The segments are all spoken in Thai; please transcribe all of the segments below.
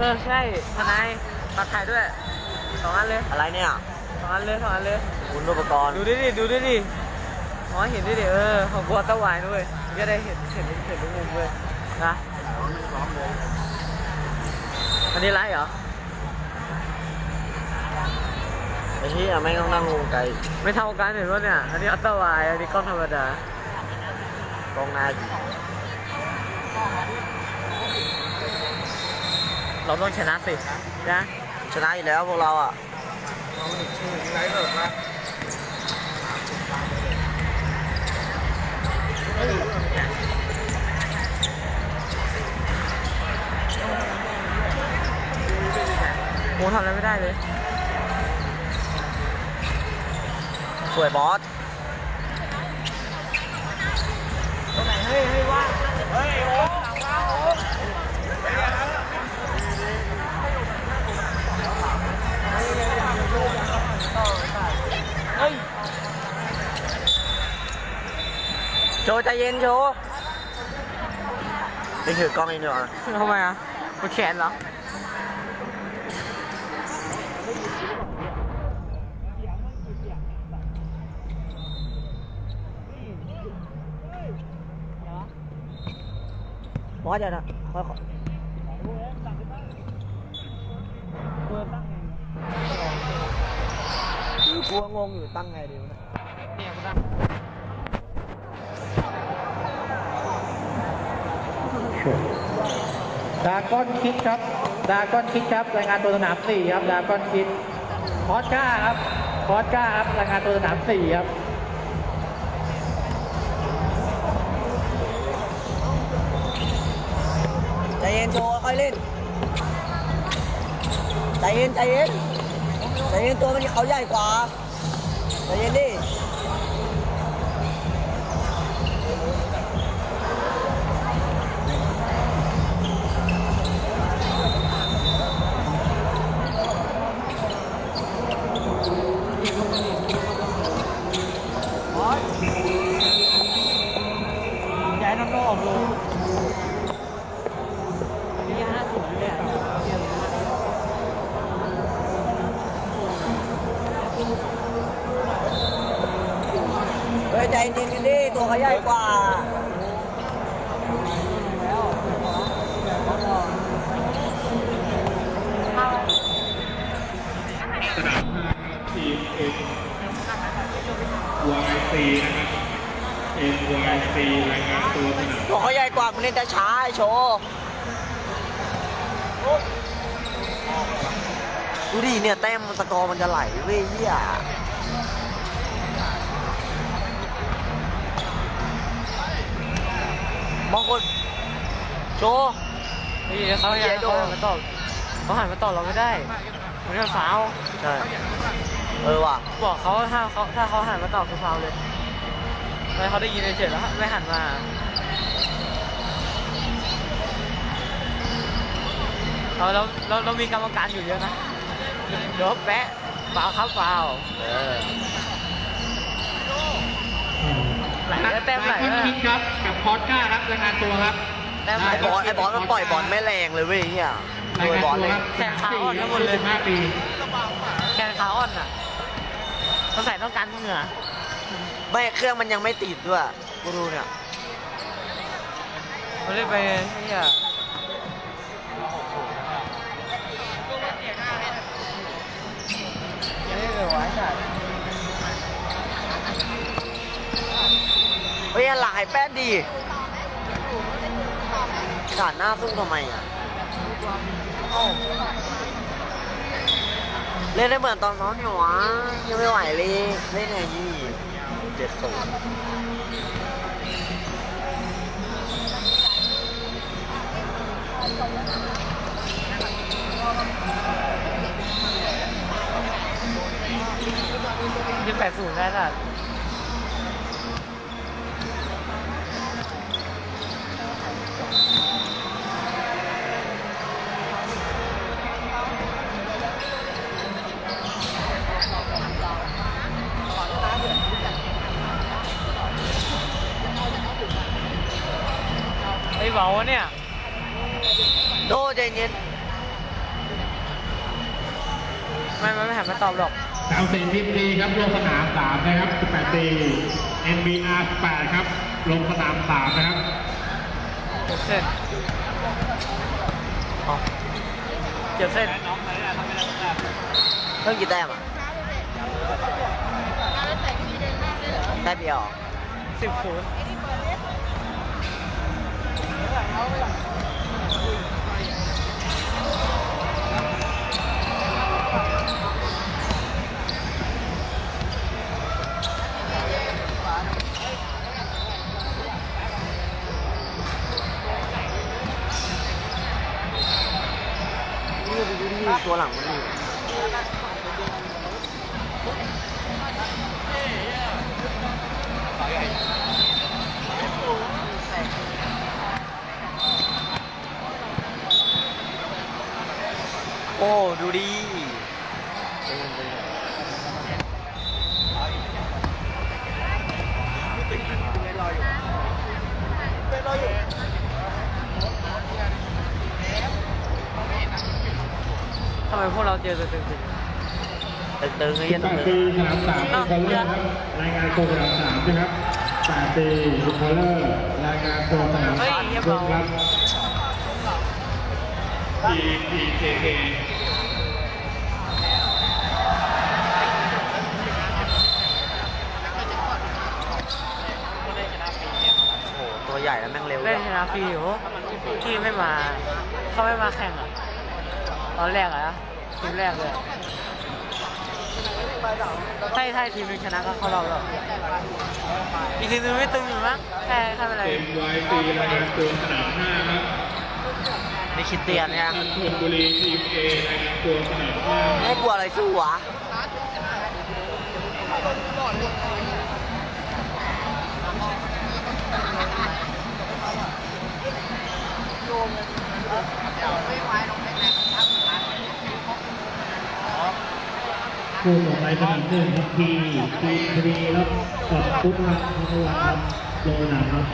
ออใช่ทนายตัดถ่ายด้วยสองอันเลยอะไรเนี่ยสองอันเลยสองอันเลยคุณอุปกรณ์ดูดิดิดูดิดิมองให้เห็นดิดิเออของบัวตะวายด้วยจะได้เห็นเห็นเห็นทุกมุมเลยนะอันนี้ไลฟ์เหรอไอ้ที่ไม่ต้องนั่งวงไกลไม่เท่ากันเห็นว่าเนี่ยอันนี้อัลตร้าไวด์อันนี้กล้องธรรมดากองหน้า เราต้องชนะสินะชนะอยู่แล้วพวกเราอะโมทำอะไรไม่ได้เลยสวยบอสเฮ้ยเฮ้ยว่างเโชว์ใจเย็นโชว์นี่ถือกล้องเองดีกว่าทำไมอะมันแขนเหรอบอสเดี๋ยวนะค่อยขอกูว่างงอยู่ตั้งไงดีวะเนี่ย ดาก้อนคิดครับดาก้อนคิดครับรายงานตัวสนามสี่ครับดาก้อนคิดพอดก้าครับพอดก้าครับรายงานตัวสนามสี่ครับใจเย็นโชว์ค่อยเล่นใจเย็นใจเย็นใจเย็นตัวมันเขาใหญ่กว่าใจเย็นดิ company. นะครับ NYC รายงานตัวสนามตัวเขาใหญ่กว่ามันเล่นแต่ช้าไอ้โชว์ดูดิเนี่ยแต้มสกอร์มันจะไหลเว้ยเฮียบางคนโชว์นี่เขาอยากเขาหันมาตอบเขาหันมาตอบเราไม่ได้มันเป็นฟาว ใช่ เออว่ะ บอกเขาถ้าเขาถ้าเขาหันมาตอบคือฟาวเลย ไม่เขาได้ยินเฉยๆแล้วไม่หันมาเอาเราเราเรามีกรรมการอยู่เยอะนะเดี๋ยวแปะฟาวครับฟาวเออไหลแล้วแต้มไหลดากอนแล้วคิดครับกับพอดก้าครับรายงานตัวครับแต้มไหลไอ้บอลไอ้บอลมันปล่อยบอลไม่แรงเลยเว้ยเฮียรายโดยงานบอลตัวเลยครับแข่งขาอ่อนทั้งหมดเลย15ปีแกนขาอ่อนอะเขาใส่ต้องการเหงื่อ ไม่เครื่องมันยังไม่ติดด้วยกูดูเนี่ยเขาเล่นไปเนี่ยเฮ้ยหลังไอ้แป้นดีขาดหน้าสู้ทำไมอะเล่นได้เหมือนตอนน้องอยู่วะยังไม่ไหวเลยเล่นไงยี่ เจ็ดศูนย์ยี่แปดศูนย์ได้ล่ะ ไอ้เบาวะเนี่ย โดใจเย็นไม่ไม่ไม่หันมาตอบหรอกสามสี่ทีมดีครับลงสนามสามนะครับสิบแปดปี NBR แปดครับ ลงสนามสามนะครับเก็บเส้นอ๋อเก็บเส้นเพิ่งกี่แต้มอะแต้มเดียวเหรอสิบศูนย์นี่ดูดิ ตัวหลังมันอยู่ โอ้ ดูดิเออเออทำไมพวกเราเจอตัวตึงตึงๆไอ้สิเหี้บยแปตึดงปีสนามสามเป็นคอลเลอร์ครับรายงานตัวสนามสามนะครับแปดปีเป็นคอลเลอร์รายงานตัวสนามสามด้วยครับ PPKK โอ้โหตัวใหญ่แล้วแม่ง เร็วๆด้เล่วนยชนะฟรีอยู่ที่ไม่มา เขาไม่มาแข่งอะตอนแรกอะนะทีมแรกเลยอะใช่ใช่ทีมหนึงชนะก็เข้ารอบแล้วอีกทีมหนึงไม่ตึงอยู่มั้งแค่แค่เป็นไร MYC รายงานตัวสนามห้าครับนี่คิดเตียนเนี่ยชลบุรีทีม A รายงานตัวสนามห้าไม่กลัวอะไรสู้วะ คู่ต่อไปสนามหนึ่งครับทีทีทรีครับกับพุทธครับพุทธวัฒน์ครับลงสนาครับ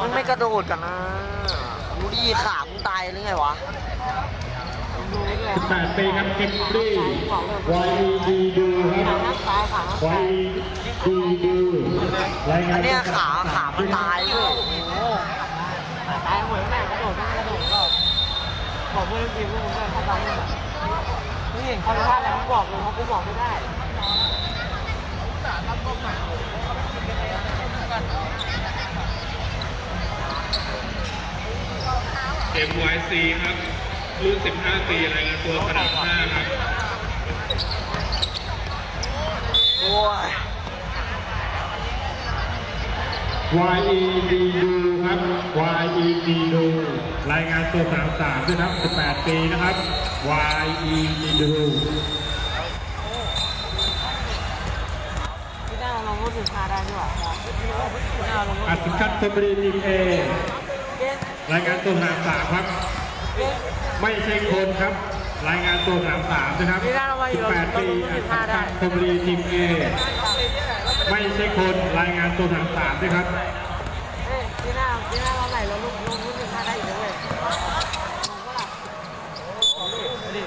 มันไม่กระโดดกันนะดูดิขามึงตายหรือไงวะ 18 ปีครับกิมบรี YED ดูครับ YED ดูรายงาอันนเนี้ยขาขามันตายเว้ยตายหมือนแม่กระโดดกระโดดก็บอกเพื่อนทีมพวกมึงเข้าตามมึงอะนี่เห็นเขาพลาดแล้วมึงบอกเลยเพรากูบอกไม่ได้เอ็ม YC ครับ รุ่น 15 ปีรายงานตัวสนาม5ครับโอ้ย YED ดูครับ YED ดูรายงานตัวสนาม3ด้วยครับ18 ปีนะครับ YED ดูพี่หน้าเราลงถึงพาได้ด้วยพี่หน้าลงอัศคัตชลบุรีทีม A รายงานตัวสนาม3ครับ ไม่ใช่คนครับ รายงานตัวสนาม3นะครับพี่หน้าเรามาอยู่เรา18ปีลงอัถึศงพาคัได้ตชลบุรีทีม A ไม่ใช่คนรายงานตัวสนาม3ด้วยครับเอ้ยพี่หน้าพี่หน้าเราไหลเราลงลงถึงพาได้อีกแล้วเว้ยลงก็ล่ะขอลูกดิ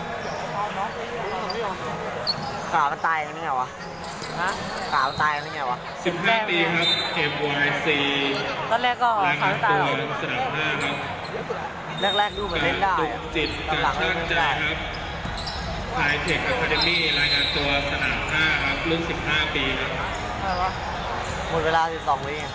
ขามันตายกันนี่ไงวะฮะขามันตายกันนี่ไงวะ15ปีครับ MYC ตอนแรกก็รายานขางตาตัยวหรอกสนาม5ครับ แรกๆดูเหมือนเล่นได้ดุอะจิตตอนกาหลัรงเล่ช่านงไม่ใจได้ครับไฮเทคอะคาเดมี่รายงานตัวสนาม5ครับรุ่น 15 ปีครับอะไรวะหมดเวลา12วิไง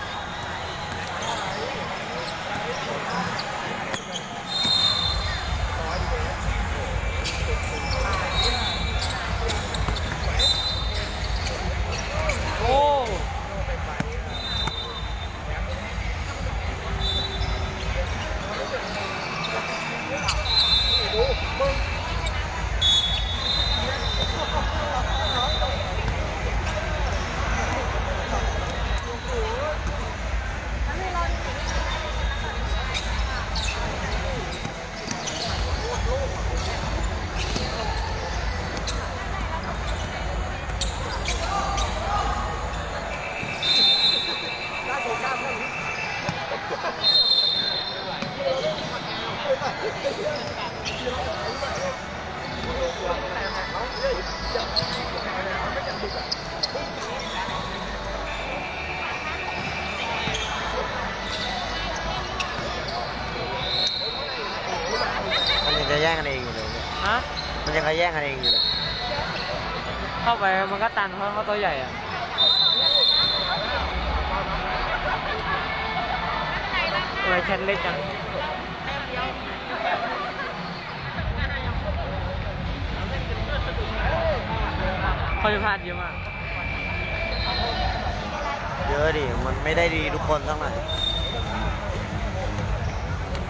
โอ้ ย่งกันเองอยู่เลยเนี่ยฮะมันยังขย่งกันเองอยู่เลยเข้าไปมันก็ตันเพราะเขาตัวใหญ่อะทำไมแคนเล็กจังเขาจะพลาดเยอะมากเยอะดิมันไม่ได้ดีทุกคนทั้งนั้น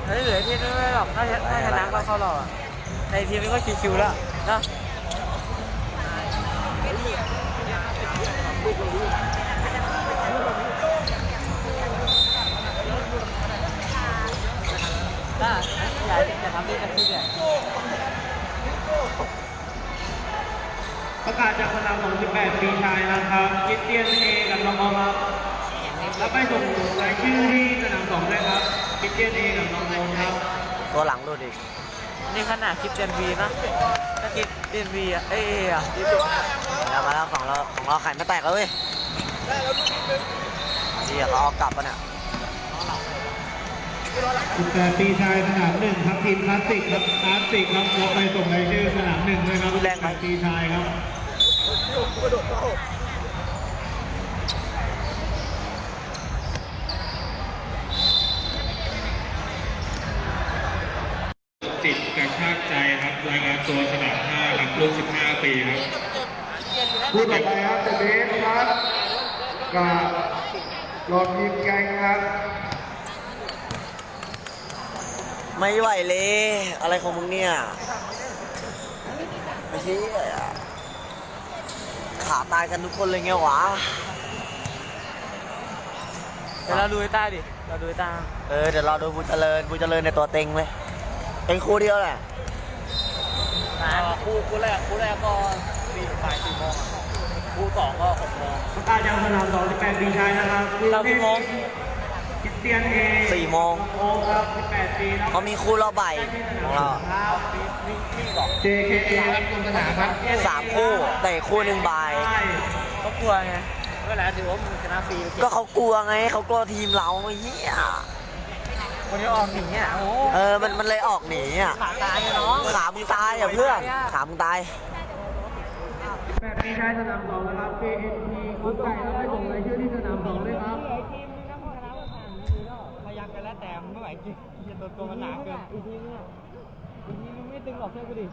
เฮ้ยเหลือที่ไม่หรอกถ้าถ้าชนะก็เข้ารอบอะในทีมนี้ก็ชิวๆแล้วนะถ้าอยากจะทำได้กันที่เนี่ยประกาศจากสนามของ18ปีชายนะครับคริสเตียนเอกับน้องออมครับ แล้วไปส่งรายชื่อที่สนามสองด้วยครับ คริสเตียนเอกับน้องโอมครับตัวหลังดูดินี่ขนาดคลิปเดนวีนะถ้าคลิปเดนวีอะเอ้ยเอ้ยอะแล้วมาแล้วของเราของเราไข่ไม่แตกแล้วเว้ยเดี๋ยวเขาเอากลับปะเนี่ย18ปีชายสนามหนึ่งครับทีมคลาสสิกครับคลาสสิกครับเราไปส่งรายชื่อสนามหนึ่งด้วยครับ18ปีชายครับ สิทธิ์กระชากใจค รายงานตัวสนาม5ครับรุ่น15 ปีครับผู้ต่อไปครับเดเบสครับกับหลอดยิมแกงครับไม่ไหวเลย อะไรของมึงเนี่ยไม่ใช่อะขาตายกันทุกคนเลยไงวะเดี๋ยวเราดูไอ้ต้าดิ เราดูไอ้ต้า เออ เดี๋ยวเราดูบุญเจริญบุญเจริญในตัวเต็งเลย เป็นคู่เดียวแหละ คู่คู่แรกคู่แรกก็สี่บ่ายสี่โมงคู่สองก็หกโมงประกาศจากสนาม28ปีชายนะครับเรากี่โมง คริสเตียนเอสี่โมงโอครับ18ปีครับเขามีคู่รอบบ่ายของเรา JKA ครับลงสนามครับสามคู่แต่อีกคู่หนึ่งบ่ายเขากลัวไงเวลาถือว่ามึงชนะฟรีก็เขากลัวไงเขากลัวทีมเราไอ้เหี้ย คนที่ออกหนีอะโอ้เออมันมันเลยออกหนีอะ ขาตายเลยน้องขามึงตายอะเพื่อน ขามึงตาย18ปีชายสนามสองนะครับ KNP คุกไก่ครับไปส่งรายชื่อที่สนามสองด้วยครับ พยายามกันแล้วแต่ไม่ไหวจริงจะโดนตัวมันหนาเกินอีกทีนึงอะอีกทีนึงไม่ตึงหรอกเชื่อกูดิ